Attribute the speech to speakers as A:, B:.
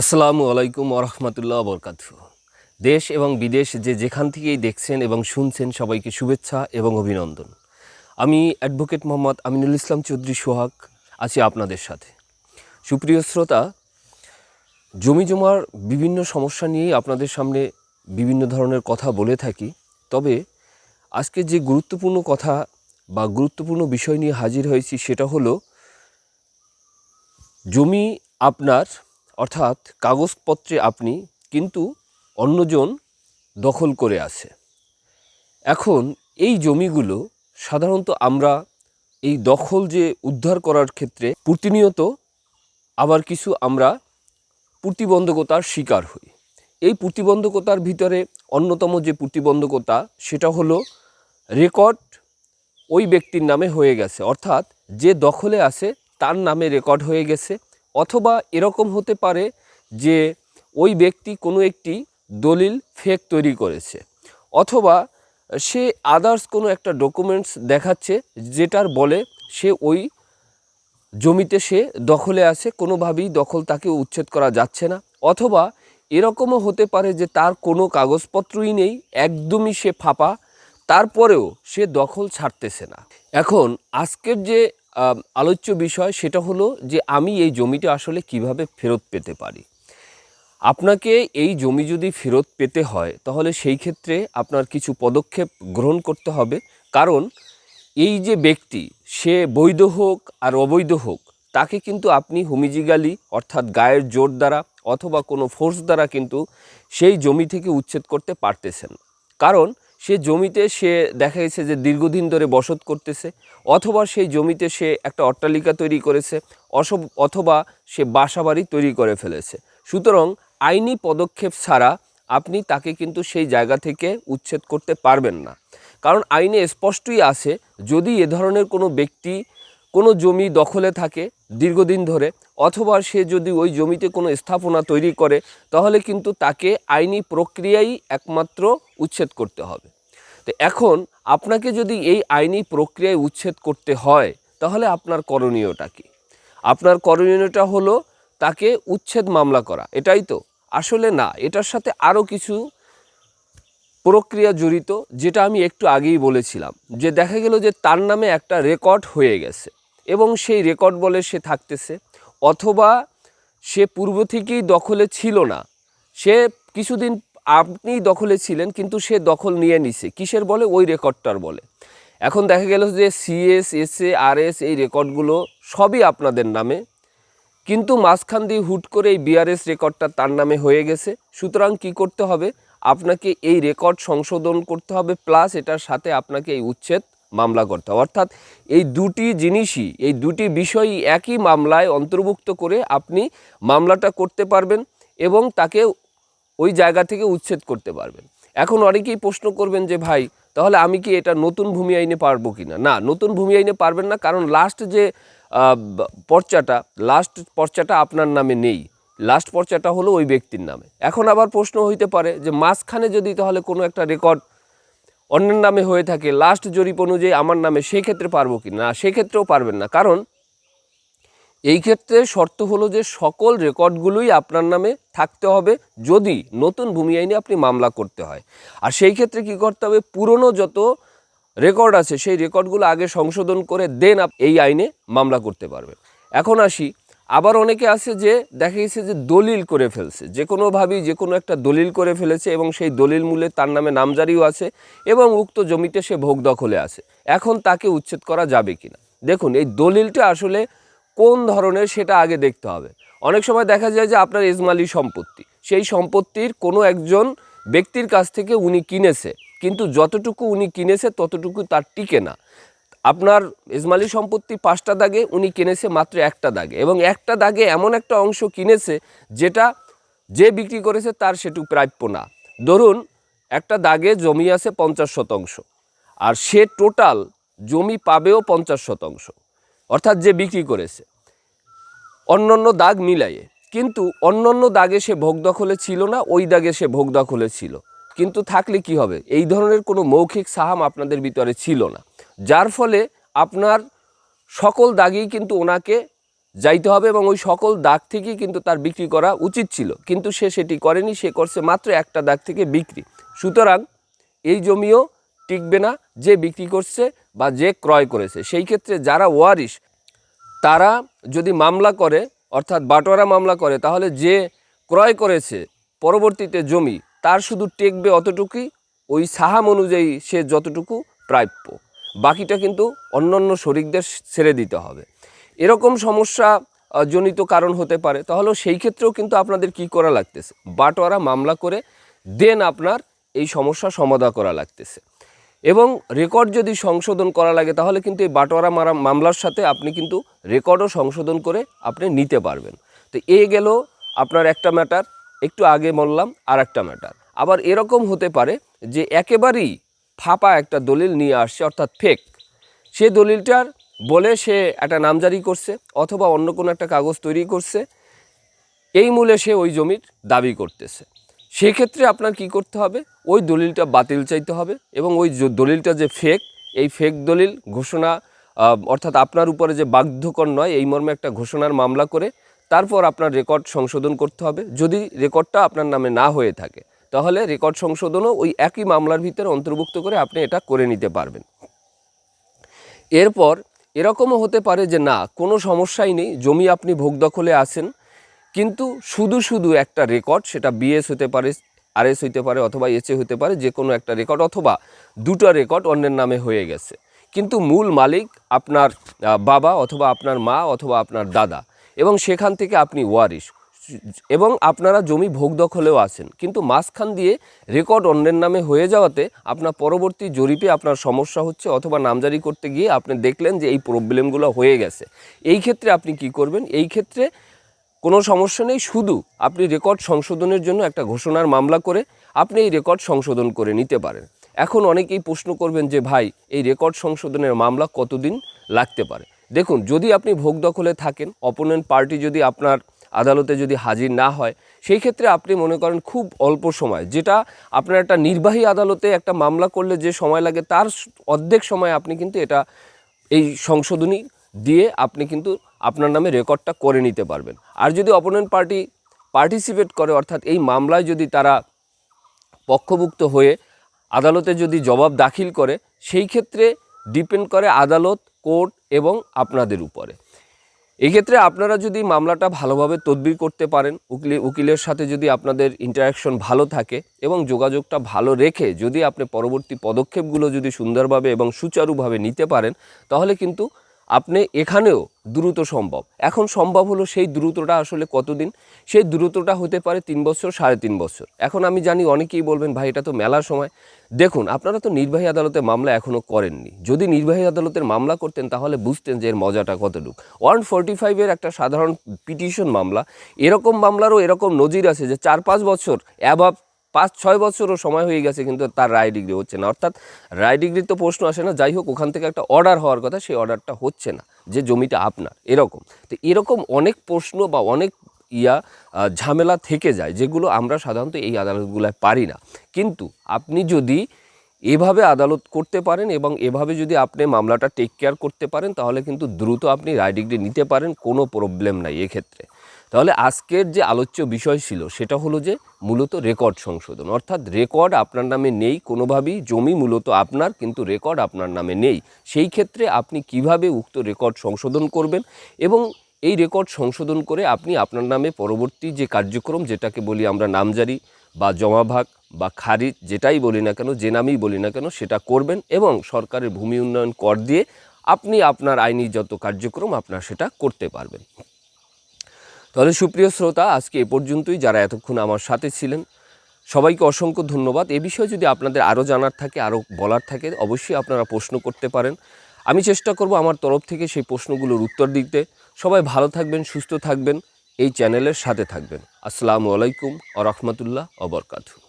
A: আসসালামু আলাইকুম ওরহমতুল্লাহ বরকাত দেশ এবং বিদেশ যে যেখান থেকেই দেখছেন এবং শুনছেন সবাইকে শুভেচ্ছা এবং অভিনন্দন। আমি অ্যাডভোকেট মোহাম্মদ আমিনুল ইসলাম চৌধুরী সোহাগ, আছি আপনাদের সাথে। সুপ্রিয় শ্রোতা, জমি জমার বিভিন্ন সমস্যা নিয়েই আপনাদের সামনে বিভিন্ন ধরনের কথা বলে থাকি, তবে আজকে যে গুরুত্বপূর্ণ কথা বা গুরুত্বপূর্ণ বিষয় নিয়ে হাজির হয়েছি সেটা হলো, জমি আপনার অর্থাৎ কাগজপত্রে আপনি কিন্তু অন্যজন দখল করে আছে। এখন এই জমিগুলো সাধারণত আমরা এই দখল যে উদ্ধার করার ক্ষেত্রে প্রতিনিয়ত আবার কিছু আমরা প্রতিবন্ধকতার শিকার হই। এই প্রতিবন্ধকতার ভিতরে অন্যতম যে প্রতিবন্ধকতা সেটা হলো রেকর্ড ওই ব্যক্তির নামে হয়ে গেছে। অর্থাৎ যে দখলে আছে তার নামে রেকর্ড হয়ে গেছে। অথবা এরকম হতে পারে যে ওই ব্যক্তি কোনো একটি দলিল ফেক তৈরি করেছে, অথবা সে আদার্স কোনো একটা ডকুমেন্টস দেখাচ্ছে যেটার বলে সে ওই জমিতে সে দখলে আছে, কোনোভাবেই দখল তাকে উচ্ছেদ করা যাচ্ছে না, অথবা এরকমও হতে পারে যে তার কোনো কাগজপত্রই নেই, একদমই সে ফাঁপা, তারপরেও সে দখল ছাড়তেছে না। এখন আজকের যে আলোচ্য বিষয় সেটা হলো যে আমি এই জমিটা আসলে কীভাবে ফেরত পেতে পারি। আপনাকে এই জমি যদি ফেরত পেতে হয়, তাহলে সেই ক্ষেত্রে আপনার কিছু পদক্ষেপ গ্রহণ করতে হবে। কারণ এই যে ব্যক্তি, সে বৈধ হোক আর অবৈধ হোক, তাকে কিন্তু আপনি হুমিজিগালি অর্থাৎ গায়ের জোর দ্বারা অথবা কোনো ফোর্স দ্বারা কিন্তু সেই জমি থেকে উচ্ছেদ করতে পারতেছেন। কারণ সে জমিতে সে দেখা গেছে যে দীর্ঘদিন ধরে বসত করতেছে, অথবা সেই জমিতে সে একটা অট্টালিকা তৈরি করেছে, অসব, অথবা সে বাসাবাড়ি তৈরি করে ফেলেছে। সুতরাং আইনি পদক্ষেপ ছাড়া আপনি তাকে কিন্তু সেই জায়গা থেকে উচ্ছেদ করতে পারবেন না। কারণ আইনে স্পষ্টই আছে, যদি এ ধরনের কোনো ব্যক্তি কোনো জমি দখলে থাকে দীর্ঘদিন ধরে, অথবা সে যদি ওই জমিতে কোনো স্থাপনা তৈরি করে, তাহলে কিন্তু তাকে আইনি প্রক্রিয়াই একমাত্র উচ্ছেদ করতে হবে। তো এখন আপনাকে যদি এই আইনি প্রক্রিয়ায় উচ্ছেদ করতে হয়, তাহলে আপনার করণীয়টা কী? আপনার করণীয়টা হলো তাকে উচ্ছেদ মামলা করা, এটাই তো? আসলে না, এটার সাথে আরও কিছু প্রক্রিয়া জড়িত, যেটা আমি একটু আগেই বলেছিলাম, যে দেখা গেল যে তার নামে একটা রেকর্ড হয়ে গেছে। এবং সেই রেকর্ড বলে সে থাকতেছে। অথবা সে পূর্ব থেকেই দখলে ছিল না। সে কিছুদিন আপনি দখলে ছিলেন, কিন্তু সে দখল নিয়ে নিছে। কিসের বলে? ওই রেকর্ডটার বলে। এখন দেখা গেল যে সিএস এসএ আর এস এই রেকর্ডগুলো সবই আপনাদের নামে। কিন্তু মাঝখান দিয়ে হুট করে এই বিআরএস রেকর্ডটা তার নামে হয়ে গেছে। সুতরাং কি করতে হবে? আপনাকে এই রেকর্ড সংশোধন করতে হবে প্লাস এটার সাথে আপনাকে এই উচ্ছেদ মামলা করতে হবে। অর্থাৎ এই দুটি জিনিসই, এই দুটি বিষয়ই একই মামলায় অন্তর্ভুক্ত করে আপনি মামলাটা করতে পারবেন এবং তাকে ওই জায়গা থেকে উচ্ছেদ করতে পারবেন। এখন অনেকেই প্রশ্ন করবেন যে, ভাই, তাহলে আমি কি এটা নতুন ভূমি আইনে পারব কি না না নতুন ভূমি আইনে পারবেন না, কারণ লাস্ট যে পর্চাটা লাস্ট পর্চাটা আপনার নামে নেই। লাস্ট পর্চাটা হলো ওই ব্যক্তির নামে। এখন আবার প্রশ্ন হইতে পারে যে, মাঝখানে যদি তাহলে কোনো একটা রেকর্ড অন্যের নামে হয়ে থাকে লাস্ট জরিপ অনুযায়ী আমার নামে সেক্ষেত্রে পারব কি না? সেক্ষেত্রেও পারবেন না। কারণ এই ক্ষেত্রে শর্ত হলো যে সকল রেকর্ডগুলোই আপনার নামে থাকতে হবে যদি নতুন ভূমি আইনে আপনি মামলা করতে হয়। আর সেই ক্ষেত্রে কি করতে হবে? পুরনো যত রেকর্ড আছে, সেই রেকর্ডগুলো আগে সংশোধন করে দেন এই আইনে মামলা করতে পারবেন। এখন আসি আবার অনেকে আছে যে দেখা গেছে যে দলিল করে ফেলছে, যে কোনোভাবেই যে কোনো একটা দলিল করে ফেলেছে এবং সেই দলিল মূলে তার নামে নামজারিও আছে এবং উক্ত জমিতে সে ভোগ দখলে আছে। এখন তাকে উচ্ছেদ করা যাবে কি না দেখুন, এই দলিলটা আসলে কোন ধরনের সেটা আগে দেখতে হবে। অনেক সময় দেখা যায় যে আপনার এজমালি সম্পত্তি, সেই সম্পত্তির কোনো একজন ব্যক্তির কাছ থেকে উনি কিনেছে, কিন্তু যতটুকু উনি কিনেছে ততটুকু তার টিকে না। আপনার এজমালি সম্পত্তি পাঁচটা দাগে উনি কিনেছে মাত্র একটা দাগে এবং একটা দাগে এমন একটা অংশ কিনেছে যেটা যে বিক্রি করেছে তার সেটু প্রাপ্য না। ধরুন, একটা দাগে জমি আছে পঞ্চাশ শতাংশ আর সে টোটাল জমি পাবেও পঞ্চাশ শতাংশ, অর্থাৎ যে বিক্রি করেছে। অন্যান্য দাগ মিলাইয়ে কিন্তু অন্যান্য দাগে সে ভোগ দখলে ছিল না, ওই দাগে সে ভোগ দখলে ছিল। কিন্তু থাকলে কি হবে? এই ধরনের কোনো মৌখিক সাহাম আপনাদের ভিতরে ছিল না। যার ফলে আপনার সকল দাগেই কিন্তু ওনাকে যাইতে হবে এবং ওই সকল দাগ থেকেই কিন্তু তার বিক্রি করা উচিত ছিল। কিন্তু সে সেটি করেনি, সে করছে মাত্র একটা দাগ থেকে বিক্রি। সুতরাং এই জমিও টিকবে না, যে বিক্রি করছে বা যে ক্রয় করেছে। সেই ক্ষেত্রে যারা ওয়ারিশ, তারা যদি মামলা করে, অর্থাৎ বাটোয়ারা মামলা করে, তাহলে যে ক্রয় করেছে পরবর্তীতে জমি, তার শুধু টেকবে অতটুকুই, ওই সাহাম অনুযায়ী সে যতটুকু প্রাপ্য। বাকিটা কিন্তু অন্যান্য শরিকদের ছেড়ে দিতে হবে। এরকম সমস্যা জনিত কারণ হতে পারে। তাহলে সেই ক্ষেত্রেও কিন্তু আপনাদের কি করা লাগতেছে? বাটোয়ারা মামলা করে দেন আপনার এই সমস্যা সমাধা করা লাগতেছে। এবং রেকর্ড যদি সংশোধন করা লাগে, তাহলে কিন্তু এই বাটোয়ারা মারা, মামলার সাথে আপনি কিন্তু রেকর্ডও সংশোধন করে আপনি নিতে পারবেন। তো এ গেল আপনার একটা ম্যাটার একটু আগে বললাম আর একটা ম্যাটার আবার এরকম হতে পারে যে একেবারেই ফাঁপা একটা দলিল নিয়ে আসছে, অর্থাৎ ফেক সে দলিলটার বলে সে একটা নামজারি করছে অথবা অন্য কোনো একটা কাগজ তৈরি করছে। এই মূলে সে ওই জমির দাবি করতেছে। সেক্ষেত্রে আপনার কি করতে হবে? ওই দলিলটা বাতিল চাইতে হবে এবং ওই দলিলটা যে ফেক এই ফেক দলিল ঘোষণা অর্থাৎ আপনার উপরে যে বাধ্যকর নয়, এই মর্মে একটা ঘোষণার মামলা করে তারপর আপনার রেকর্ড সংশোধন করতে হবে। যদি রেকর্ডটা আপনার নামে না হয়ে থাকে তাহলে রেকর্ড সংশোধনও ওই একই মামলার ভিতরে অন্তর্ভুক্ত করে আপনি এটা করে নিতে পারবেন। এরপর এরকমও হতে পারে যে না, কোনো সমস্যাই নেই, জমি আপনি ভোগ দখলে আছেন, কিন্তু শুধু শুধু একটা রেকর্ড, সেটা বিএস হতে পারে, আরএস হতে পারে অথবা এসএ হতে পারে, যে কোনো একটা রেকর্ড অথবা দুটো রেকর্ড অন্যের নামে হয়ে গেছে। কিন্তু মূল মালিক আপনার বাবা অথবা আপনার মা অথবা আপনার দাদা এবং সেখান থেকে আপনি ওয়ারিশ। এবং আপনারা জমি ভোগ দখলেও আছেন। কিন্তু মাঝখান দিয়ে রেকর্ড অন্যের নামে হয়ে যাওয়াতে আপনার পরবর্তী জরিপে আপনার সমস্যা হচ্ছে অথবা নামজারি করতে গিয়ে আপনি দেখলেন যে এই প্রবলেমগুলো হয়ে গেছে। এই ক্ষেত্রে আপনি কি করবেন? এই ক্ষেত্রে কোনো সমস্যা নেই, শুধু আপনি রেকর্ড সংশোধনের জন্য একটা ঘোষণার মামলা করে আপনি এই রেকর্ড সংশোধন করে নিতে পারেন। এখন অনেকেই প্রশ্ন করবেন যে, ভাই, এই রেকর্ড সংশোধনের মামলা কতদিন লাগতে পারে? দেখুন, যদি আপনি ভোগ দখলে থাকেন, অপোনেন্ট পার্টি যদি আপনার আদালতে যদি হাজির না হয়, সেই ক্ষেত্রে আপনি মনে করেন খুব অল্প সময়, যেটা আপনার একটা নির্বাহী আদালতে একটা মামলা করলে যে সময় লাগে, তার অর্ধেক সময় আপনি কিন্তু এটা, এই সংশোধনী দিয়ে আপনি কিন্তু আপনার নামে রেকর্ডটা করে নিতে পারবেন। আর যদি অপোনেন্ট পার্টি পার্টিসিপেট করে, অর্থাৎ এই মামলায় যদি তারা পক্ষভুক্ত হয়ে আদালতে যদি জবাব দাখিল করে, সেই ক্ষেত্রে ডিপেন্ড করে আদালত, কোর্ট এবং আপনাদের উপরে। এক্ষেত্রে আপনারা যদি মামলাটা ভালোভাবে তদবির করতে পারেন, উকিল, উকিলের সাথে যদি আপনাদের ইন্টারাকশন ভালো থাকে এবং যোগাযোগটা ভালো রেখে যদি আপনি পরবর্তী পদক্ষেপগুলো যদি সুন্দরভাবে এবং সুচারুভাবে নিতে পারেন, তাহলে কিন্তু আপনি এখানেও দ্রুত সম্ভব। এখন সম্ভব হলো সেই দ্রুতটা আসলে কতদিন? সেই দ্রুতটা হতে পারে তিন বছর, সাড়ে তিন বছর। এখন আমি জানি অনেকেই বলবেন, ভাই, এটা তো মেলার সময়। দেখুন, আপনারা তো নির্বাহী আদালতে মামলা এখনও করেননি। যদি নির্বাহী আদালতের মামলা করতেন, তাহলে বুঝতেন যে এর মজাটা কতটুকু। ওয়ান ফোরটি ফাইভের একটা সাধারণ পিটিশন মামলা, এরকম মামলারও এরকম নজির আছে যে চার পাঁচ বছর অ্যাভাব পাঁচ ছয় বছরও সময় হয়ে গেছে কিন্তু তার রায় ডিগ্রি হচ্ছে না। অর্থাৎ রায় ডিগ্রির তো প্রশ্ন আসে না, যাই হোক ওখান থেকে একটা অর্ডার হওয়ার কথা, সেই অর্ডারটা হচ্ছে না, যে জমিটা আপনার, এরকম। তো এরকম অনেক প্রশ্ন বা অনেক ইয়া ঝামেলা থেকে যায়, যেগুলো আমরা সাধারণত এই আদালতগুলোয় পারি না। কিন্তু আপনি যদি এভাবে আদালত করতে পারেন এবং এভাবে যদি আপনি মামলাটা টেক কেয়ার করতে পারেন, তাহলে কিন্তু দ্রুত আপনি রায় ডিগ্রি নিতে পারেন, কোনো প্রবলেম নাই এক্ষেত্রে। তাহলে আজকের যে আলোচ্য বিষয় ছিল, সেটা হলো যে মূলত রেকর্ড সংশোধন। অর্থাৎ রেকর্ড আপনার নামে নেই, কোনোভাবেই জমি মূলত আপনার, কিন্তু রেকর্ড আপনার নামে নেই। সেই ক্ষেত্রে আপনি কীভাবে উক্ত রেকর্ড সংশোধন করবেন এবং এই রেকর্ড সংশোধন করে আপনি আপনার নামে পরবর্তী যে কার্যক্রম, যেটাকে বলি আমরা নামজারি বা জমাভাগ বা খারিজ, যেটাই বলি না কেন, যে নামেই বলি না কেন, সেটা করবেন এবং সরকারের ভূমি উন্নয়ন কর দিয়ে আপনি আপনার আইনি যত কার্যক্রম, আপনার সেটা করতে পারবেন। তাহলে সুপ্রিয় শ্রোতা, আজকে এ পর্যন্তই। যারা এতক্ষণ আমার সাথে ছিলেন, সবাইকে অসংখ্য ধন্যবাদ। এ বিষয়ে যদি আপনাদের আরও জানার থাকে, আরও বলার থাকে, অবশ্যই আপনারা প্রশ্ন করতে পারেন। আমি চেষ্টা করব আমার তরফ থেকে সেই প্রশ্নগুলোর উত্তর দিতে। সবাই ভালো থাকবেন, সুস্থ থাকবেন, এই চ্যানেলের সাথে থাকবেন। আসসালামু আলাইকুম আ রহমতুল্লাহ অবরকাতু